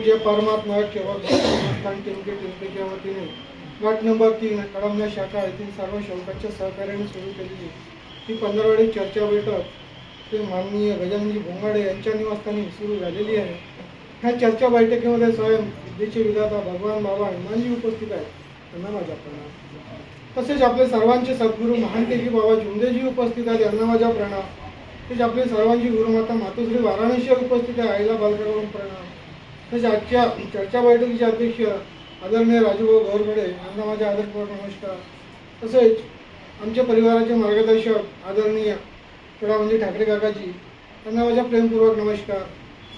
करूया परमात्मा केवळ संस्थान टिमके टिमकेच्या वतीने. गट नंबर तीन कळमना शाखा येथील सर्व शौकाच्या सहकार्याने सुरू केलेली ही पंधरवाडी चर्चा बैठक ते माननीय गजाननजी भोंगाडे यांच्या निवासस्थानी सुरू झालेली आहे. ह्या चर्चा बैठकीमध्ये स्वयं विद्येचे विधाता भगवान बाबा हनुमानजी उपस्थित आहेत. त्यांना माझा प्रणाम तसेच आपले सर्वांचे सद्गुरू महानतेजी बाबा झुंदेजी उपस्थित आहेत. यांना माझ्या प्रणाम. तसेच आपली सर्वांची गुरुमाता मातोश्री वाराणसी उपस्थित आहे. आईला बालकाकडून प्रणाम. तसेच आजच्या चर्चा बैठकीचे अध्यक्ष आदरणीय राजूभाऊ गौरगडे यांना माझ्या आदरपूर्वक नमस्कार. तसेच आमच्या परिवाराचे मार्गदर्शक आदरणीय म्हणजे ठाकरे काकाजी त्यांना माझ्या प्रेमपूर्वक नमस्कार.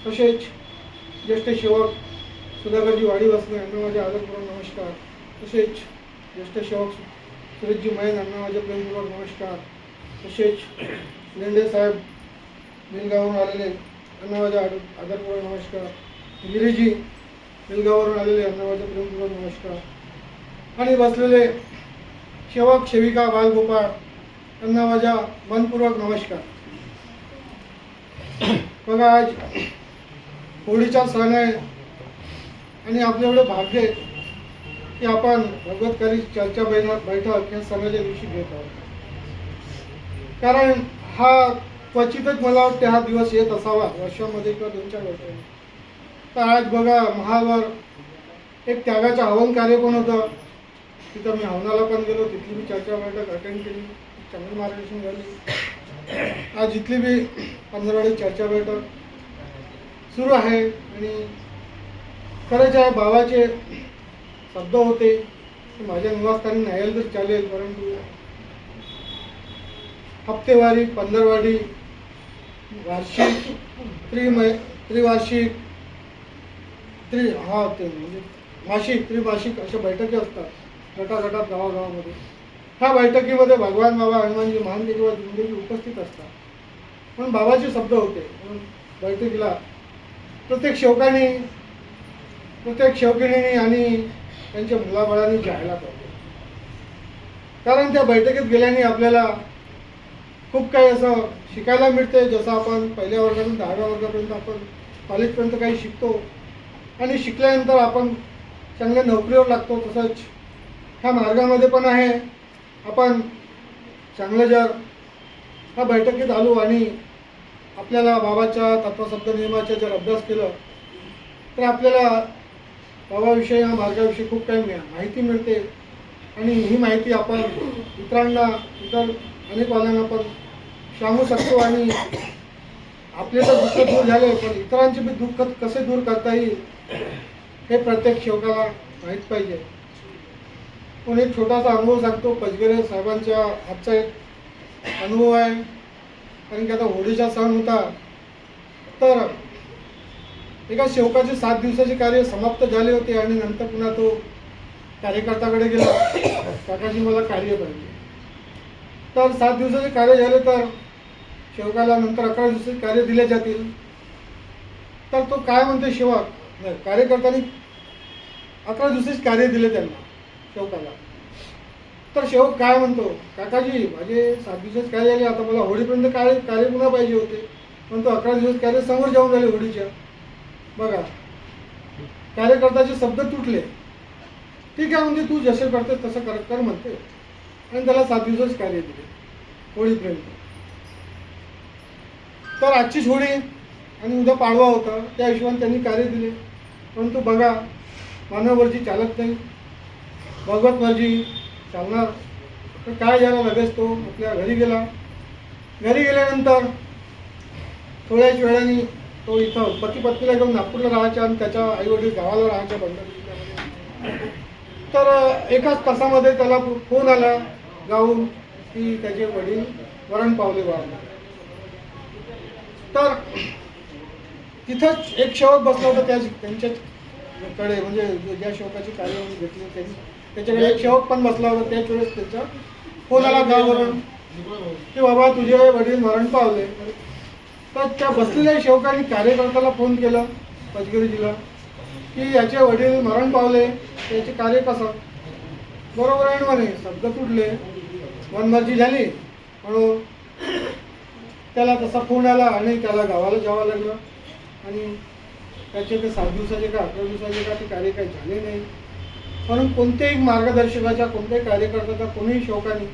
तसेच ज्येष्ठ सेवक सुधाकरजी वाडी बसणे यांना माझे आदरपूर्वक नमस्कार. तसेच ज्येष्ठ सेवक सुरेशजी मैन यांना माझे प्रेमपूर्वक नमस्कार. तसेच लेंडे साहेब बिलगावरून आलेले यांना माझे आदर आदरपूर्वक नमस्कार. गिरीजी बिलगावरून आलेले यांना माझे प्रेमपूर्वक नमस्कार. आणि बसलेले सेवक सेविका बालगोपाळ त्यांना माझा मनपूर्वक नमस्कार. बघा आज होळीचा सण आहे आणि आपलं एवढं भाग्य आहे की आपण भगवतकारी चर्चा बैठक बैठक या सणाच्या दिवशी घेत आहोत. कारण हा क्वचितच मला वाटते हा दिवस येत असावा वर्षामध्ये किंवा दोन चार वर्षामध्ये. तर आज बघा महावर एक त्यागाचं हवन कार्यक्रम पण होतं. तिथं मी हवनाला पण गेलो तिथली मी चर्चा बैठक अटेंड केली. चांगली मार्गदर्शन झाली आज जिथली बी पंधरवाडी चर्चा बैठक सुरू आहे आणि खरंच आहे बाबाचे शब्द होते की माझ्या निवासस्थानी नाही तर चालेल परंतु हप्तेवारी पंधरवाडी वार्षिक त्रिमै त्रिवार्षिक त्रि हा ते म्हणजे मासिक त्रिभाषिक अशा बैठकी असतात गटागटात गावागावामध्ये. ह्या बैठकीमध्ये भगवान बाबा हनुमानजी महानजी किंवा जिंदगी उपस्थित असतात. पण बाबाचे शब्द होते. म्हणून बैठकीला प्रत्येक शेवकाने प्रत्येक शेवकिणीने आणि त्यांच्या मुलाबाळांनी जायला पाहिजे. कारण त्या बैठकीत गेल्याने आपल्याला खूप काही असं शिकायला मिळते. जसं आपण पहिल्या वर्गातून दहाव्या वर्गापर्यंत आपण कॉलेजपर्यंत काही शिकतो. आणि शिकल्यानंतर आपण चांगल्या नोकरीवर लागतो. तसंच ह्या मार्गामध्ये पण आहे. आपण चांगलं जर ह्या बैठकीत आलो आणि आपल्याला बाबाच्या तत्वशब्द नियमाचा जर अभ्यास केलं तर आपल्याला बाबाविषयी या मार्गाविषयी खूप काही मिळा माहिती मिळते. आणि ही माहिती आपण इतरांना इतर अनेक वाल्यांना पण सांगू शकतो आणि आपले तर दुःख दूर झाले पण इतरांचे बी दुःख कसे दूर करता येईल हे प्रत्येक शेवकाला माहीत पाहिजे. पण एक छोटासा अनुभव सांगतो. पचगरे साहेबांच्या हातचा एक अनुभव आहे. कारण की आता होळीचा सण होता. तर एका शेवकाचे सात दिवसाचे कार्य समाप्त झाले होते आणि नंतर पुन्हा तो कार्यकर्त्याकडे गेला. काकाजी मला कार्य पाहिजे. तर सात दिवसाचे कार्य झाले तर शेवकाला नंतर अकरा दिवसाचे कार्य दिले जातील. तर तो काय म्हणते शेवक? नाही कार्यकर्त्यांनी अकरा दिवसाचे कार्य दिले त्यांना. शेवकाला तर शेवक काय म्हणतो? काकाजी माझे सात दिवसाचे काय झाले? आता मला होळीपर्यंत कार्य कार्य पुन्हा पाहिजे होते? पण तो अकरा दिवस कार्य समोर जाऊन झाले होळीच्या. बघा. कार्यकर्त्याचे शब्द तुटले. ठीक आहे म्हणजे तू जसे करते तसं कर कर म्हणते. आणि त्याला सात दिवसच कार्य दिले. होळीपर्यंत. तर आजचीच होळी आणि उद्या पाडवा होता त्या हिशोबाने त्यांनी कार्य दिले. परंतु बघा मानववरची चालत नाही. भगवतवरची चालणार तर काय झालं लगेच तो आपल्या घरी गेला. घरी गेल्यानंतर थोड्याच वेळाने तो इथं पती पत्नीला घेऊन नागपूरला राहायचा आणि त्याच्या आईवडील गावाला राहायच्या बंद तर एकाच तासामध्ये त्याला फोन आला गाऊन की त्याचे वडील वरण पावले वाढले तर तिथंच एक सेवक बसला होता त्या त्यांच्याकडे म्हणजे ज्या शेवकाची कार्य घेतली त्यांनी. त्याच्याकडे एक सेवक पण बसला होता त्याच वेळेस त्याचा. फोन आला गावावरून की बाबा तुझे वडील मरण पावले. तर त्या बसलेल्या शेवकाने कार्यकर्त्याला फोन केला पचगिरीजीला की याचे वडील मरण पावले त्याचे कार्य कसं? बरोबर आहे ना म्हणे शब्द तुटले. मनमर्जी झाली. म्हणून त्याला तसा फोन आला आणि त्याला गावाला जावं लागलं. आणि त्याचे ते सात दिवसाचे का अकरा दिवसाचे का ते कार्य काही झाले नाही. म्हणून कोणत्याही मार्गदर्शकाच्या कोणत्याही कार्यकर्त्याचा कोणीही शौकाने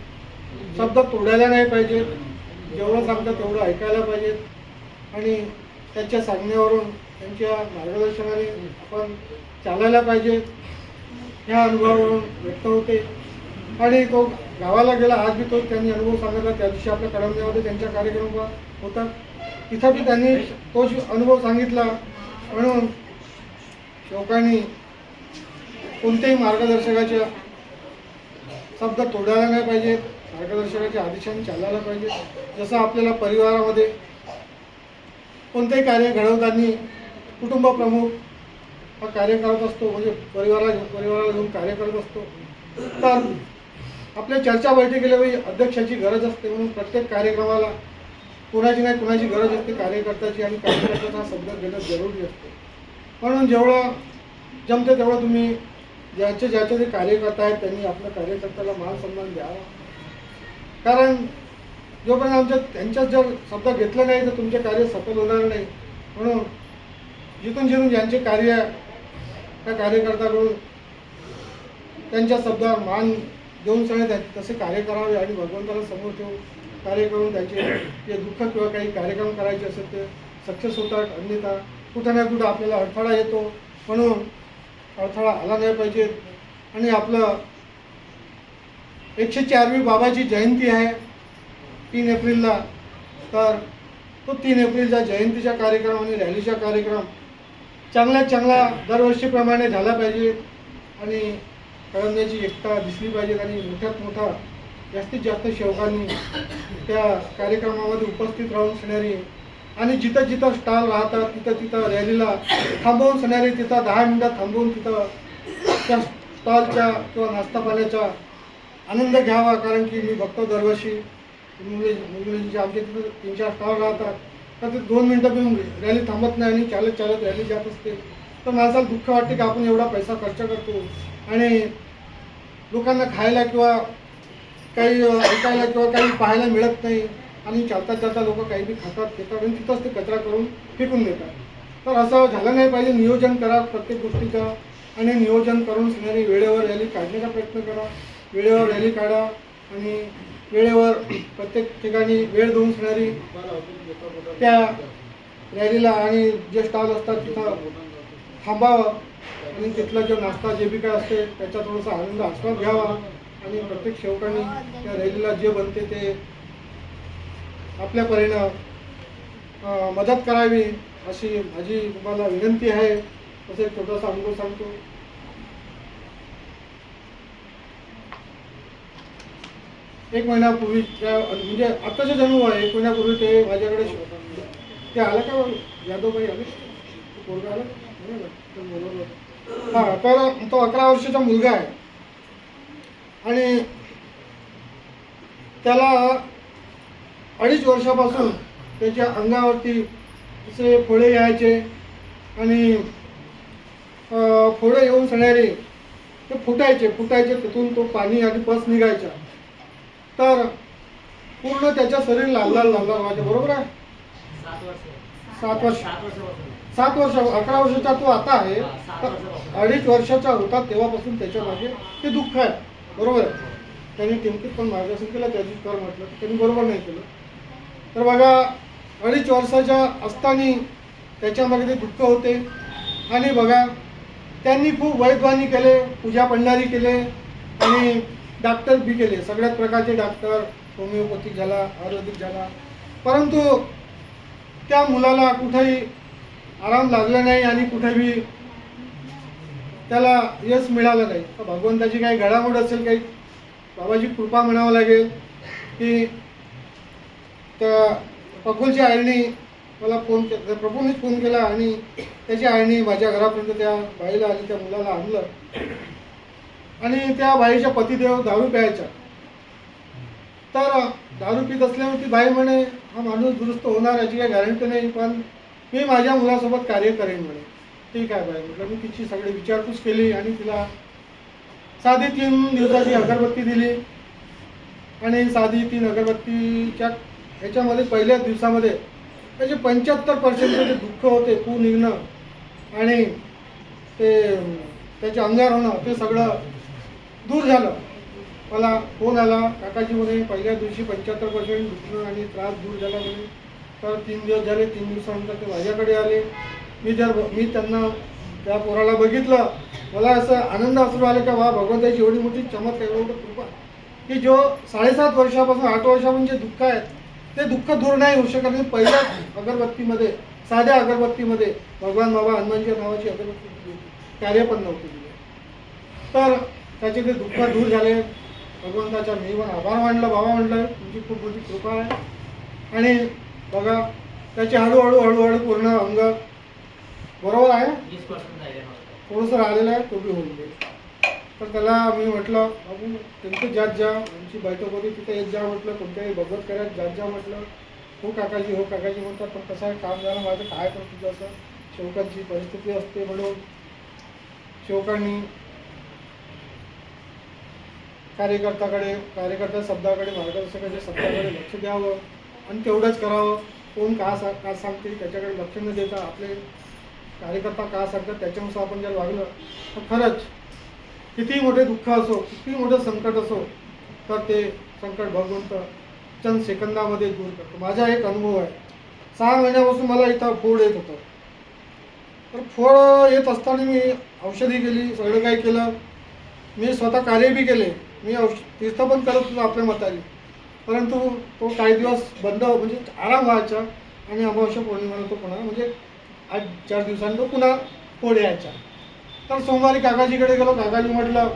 शब्द तोडायला नाही पाहिजे. जेवढं सांगतं तेवढं ऐकायला पाहिजेत आणि त्यांच्या सांगण्यावरून त्यांच्या मार्गदर्शनाने आपण चालायला पाहिजे. ह्या अनुभवावरून व्यक्त होते. आणि तो गावाला गेला आज बी तो त्यांनी अनुभव सांगितला. त्या दिवशी आपल्या कडमण्यामध्ये त्यांच्या कार्यक्रम होता. तिथं बी त्यांनी तोच अनुभव सांगितला. म्हणून शौकांनी कोणत्याही मार्गदर्शकाच्या शब्द तोडायला नाही पाहिजेत मार्गदर्शकाच्या आदेशाने चालायला पाहिजे. जसं आपल्याला परिवारामध्ये कोणतेही कार्य घडवताना कुटुंब प्रमुख हा कार्य करत असतो म्हणजे परिवारा परिवाराला घेऊन कार्य करत असतो. तर आपल्या चर्चा बैठकीला वेळी अध्यक्षाची गरज असते. म्हणून प्रत्येक कार्यक्रमाला कुणाची नाही कुणाची गरज असते. कार्यकर्त्याची आणि कार्यकर्त्याचा शब्द घेणं जरुरी असते. म्हणून जेवढं जमते तेवढं तुम्ही ज्याचे ज्याचे जे कार्यकर्ता आहेत त्यांनी आपल्या कार्यकर्त्याला मान सन्मान द्यावा. कारण जोपर्यंत आमच्या त्यांच्यात जर शब्द घेतलं नाही तर तुमचे कार्य सफल होणार नाही. म्हणून जिथून जिथून ज्यांचे कार्य त्या कार्यकर्त्याकडून त्यांच्या शब्दावर मान देऊन सगळे तसे कार्य करावे आणि भगवंताला समोर ठेवून कार्य करून त्यांचे जे दुःख किंवा काही कार्यक्रम करायचे असेल ते सक्सेस होतात. अन्यथा कुठं ना कुठं आपल्याला अडथळा येतो. म्हणून अडथळा आला नाही पाहिजे. आणि आपलं एकशे चारवी बाबाची जयंती आहे तीन एप्रिलला. तर तो तीन एप्रिलच्या जयंतीचा कार्यक्रम आणि रॅलीचा कार्यक्रम चांगला चांगला दरवर्षीप्रमाणे झाला पाहिजे. आणि कळमण्याची एकता दिसली पाहिजे आणि मोठ्यात मोठा जास्तीत जास्त शेवकांनी त्या कार्यक्रमामध्ये उपस्थित राहून सणारी आणि जिथं जिथं स्टॉल राहतात तिथं तिथं रॅलीला थांबवून सणारी तिथं दहा मिनटं थांबवून तिथं त्या स्टॉलच्या किंवा नाश्ता पाण्याचा आनंद घ्यावा. कारण की मी बघतो दरवर्षी मुलींचे आमच्या तिथं तीन चार स्टॉल राहतात. तर ते दोन मिनटं पण रॅली थांबत नाही आणि चालत चालत रॅली जात असते. तर माणसाला दुःख वाटते की आपण एवढा पैसा खर्च करतो. आणि लोकांना खायला किंवा काही ऐकायला किंवा काही पाहायला मिळत नाही. आणि चालता चालता लोक काही बी खातात घेतात आणि तिथंच ते कचरा करून फेकून देतात. तर असं झालं नाही पाहिजे नियोजन करा प्रत्येक गोष्टीचं आणि नियोजन करून सगळ्यांनी वेळेवर रॅली काढण्याचा प्रयत्न करा. वेळेवर रॅली काढा आणि वेळेवर प्रत्येक ठिकाणी वेळ देऊन सगळ्यांनी त्या रॅलीला आणि जे स्टॉल असतात तिथं थांबावं आणि तिथला जो नाश्ता जे बी काय असते त्याचा थोडासा आनंद आस्वाद घ्यावा आणि प्रत्येक शेवकांनी त्या रॅलीला जे बनते ते आपल्या परीनं मदत करावी अशी माझी तुम्हाला विनंती आहे. असं एक छोटासा अनुभव सांगतो. एक महिन्यापूर्वी त्या म्हणजे आत्ताचे जन्म आहे एक महिन्यापूर्वी ते माझ्याकडे ते आलं का यादवबाई आले? पोरगा आलं? ना? बरोबर. हा तर तो अकरा वर्षाचा मुलगा आहे. आणि त्याला अडीच वर्षापासून त्याच्या अंगावरती असे फोडे यायचे आणि फोडे येऊन सणारे ते फुटायचे. फुटायचे तिथून तो पाणी आणि पस निघायचा तर पूर्ण त्याच्या शरीर लाल लाल लाल व्हायचे. बरोबर आहे? सात वर्ष. सात वर्ष. अकरा वर्षाचा तो आता आहे. तर अडीच वर्षाचा होता तेव्हापासून त्याच्यामागे ते दुःख आहे. बरोबर आहे? त्यांनी किमतीत पण मार्गदर्शन केलं त्या दिवशी कर म्हटलं त्यांनी बरोबर नाही केलं. तर बघा अडीच वर्षाच्या असताना त्याच्यामध्ये ते दुःख होते. आणि बघा त्यांनी खूप वैद्वानी केले पूजा पंढारी केले आणि डॉक्टर बी केले. सगळ्याच प्रकारचे डॉक्टर होमिओपॅथिक झाला आयुर्वेदिक झाला. परंतु त्या मुलाला कुठेही आराम लागला नाही आणि कुठेही त्याला यश मिळालं नाही. तर भगवंताची काही घडामोड असेल काही बाबाची कृपा म्हणावं लागेल की त्या प्रफुलच्या आईने मला फोन के प्रफुलनेच फोन केला आणि त्याची आईने माझ्या घरापर्यंत त्या बाईला आणि त्या मुलाला आणलं. आणि त्या बाईच्या पतिदेव दारू प्यायच्या. तर दारू पित असल्यामुळे ती बाई म्हणे हा माणूस दुरुस्त होणार याची काही गॅरंटी नाही पण मी माझ्या मुलासोबत कार्य करेन म्हणे. ठीक आहे बाई म्हटलं मी तिची सगळी विचारपूस केली आणि तिला साधी तीन दिवसाची अगरबत्ती दिली आणि साधी तीन अगरबत्तीच्या याच्यामध्ये पहिल्या दिवसामध्ये त्याचे पंच्याहत्तर पर्सेंट जे दुःख होते पू निघणं आणि ते त्याचे अंगार होणं ते सगळं दूर झालं. मला फोन आला काकाजी म्हणे पहिल्या दिवशी पंच्याहत्तर पर्सेंट दुखणं आणि त्रास दूर झाला म्हणे. तर तीन दिवस झाले तीन दिवसानंतर ते माझ्याकडे आले. मी जर मी त्यांना त्या पोराला बघितलं मला असं आनंद असू आले का वा भगवंताची एवढी मोठी चमत्कार एवढं कृपा. की जो साडेसात वर्षापासून आठ वर्षापासून जे दुःख आहेत ते दुःख दूर नाही होऊ शकत. आणि पहिल्या अगरबत्तीमध्ये साध्या अगरबत्तीमध्ये भगवान बाबा हनुमानजी नावाची अगरबत्ती दिली कार्य पण नव्हती दिली. तर त्याचे ते दुःख दूर झाले. भगवंताचा मी पण आभार मानलं बाबा म्हटलं तुमची खूप मोठी कृपा आहे. आणि बघा त्याचे हळूहळू हळूहळू पूर्ण अंग बरोबर आहे. थोडंसं राहिलेलं आहे तो बी होऊन जाईल. तर त्याला मी म्हटलं बाबू त्यांचं जात जा आमची बैठक होती तिथे येत जा म्हटलं कोणत्याही भगवत करायला जात जा म्हटलं. हो काकाजी हो काकाजी म्हणतात पण कसं आहे काम झालं माझं काय करतो तुझं असं? शेवकांची परिस्थिती असते म्हणून शेवकांनी कार्यकर्त्याकडे कार्यकर्त्या शब्दाकडे मार्गदर्शकाच्या शब्दाकडे लक्ष द्यावं आणि तेवढंच करावं. कोण का सा का सांगते त्याच्याकडे लक्ष न देता आपले कार्यकर्ता का सांगतात त्याच्यानुसार आपण जर वागलं तर खरंच किती मोठे दुःख असो किती मोठं संकट असो तर ते संकट भगवंत चंद सेकंदामध्ये दूर करतो. माझा एक अनुभव आहे. सहा महिन्यापासून मला इथं फोड येत होतं. तर फोड येत असताना मी औषधी केली सगळं काही केलं. मी स्वतः कार्य बी केले. मी औष तीर्थ पण करत होतो आपल्या मताने. परंतु तो काही दिवस बंद म्हणजे आराम व्हायचा आणि अमावस्या पौर्णिमा तो पुन्हा म्हणजे आज चार दिवसांनी तो पुन्हा फोड यायचा. तर सोमवारी काकाजीकडे गेलो काकाजी म्हटलं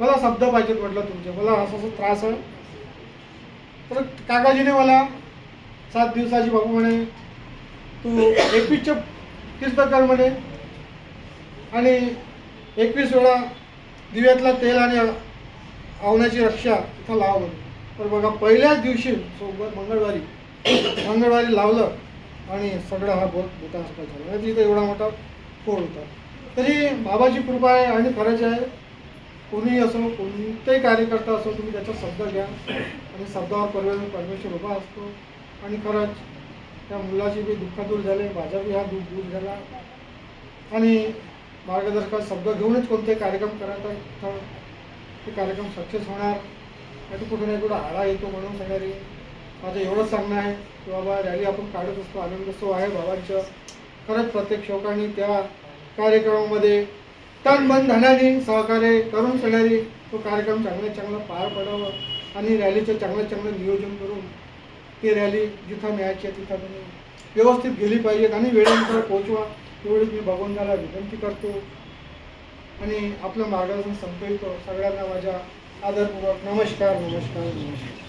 मला शब्द पाहिजेत म्हटलं तुमचे. मला असं असं त्रास आहे. तर काकाजीने मला सात दिवसाची बाबू म्हणे तू एकवीसचे तीर्थ कर म्हणे आणि एकवीस वेळा दिव्यातला तेल आणि आवण्याची रक्षा इथं लाव म्हणे. तर बघा पहिल्याच दिवशी सोमवार मंगळवारी मंगळवारी लावलं आणि सगळा हा बोट मोठा हॉस्पिटल झाला. म्हणजे तिथं तिथे एवढा मोठा फोड होता. तरी बाबाची कृपा आहे आणि खरंच आहे. कोणीही असो कोणतेही कार्यकर्ता असो तुम्ही त्याचा शब्द घ्या. आणि शब्दावर परवे परमेश्वर उभा असतो. आणि खरंच त्या मुलाची बी दुःख दूर झाले माझा बी हा दुःख दूर झाला. आणि मार्गदर्शक शब्द घेऊनच कोणते कार्यक्रम करायचा ते कार्यक्रम सक्सेस होणार. नाही तर कुठे नाही कुठं आळा येतो म्हणून सगळ्यांनी. माझं एवढंच सांगणं आहे की बाबा रॅली आपण काढत असतो. आनंदोत्सव आहे बाबांचं. खरंच प्रत्येक शोकांनी त्या कार्यक्रमामध्ये तन मन धनाने सहकार्य करून सगळ्यांनी तो कार्यक्रम चांगला चांगला पार पडावं आणि रॅलीचं चांगलं चांगलं नियोजन करून ती रॅली जिथं न्यायची आहे तिथं तुम्ही व्यवस्थित गेली पाहिजेत आणि वेळेनुसार पोहोचवा. एवढीच मी भगवंताला विनंती करतो. आणि आपलं मार्गदर्शन संपवितो सगळ्यांना माझ्या आदरपूर्वक नमस्कार नमस्कार नमस्कार.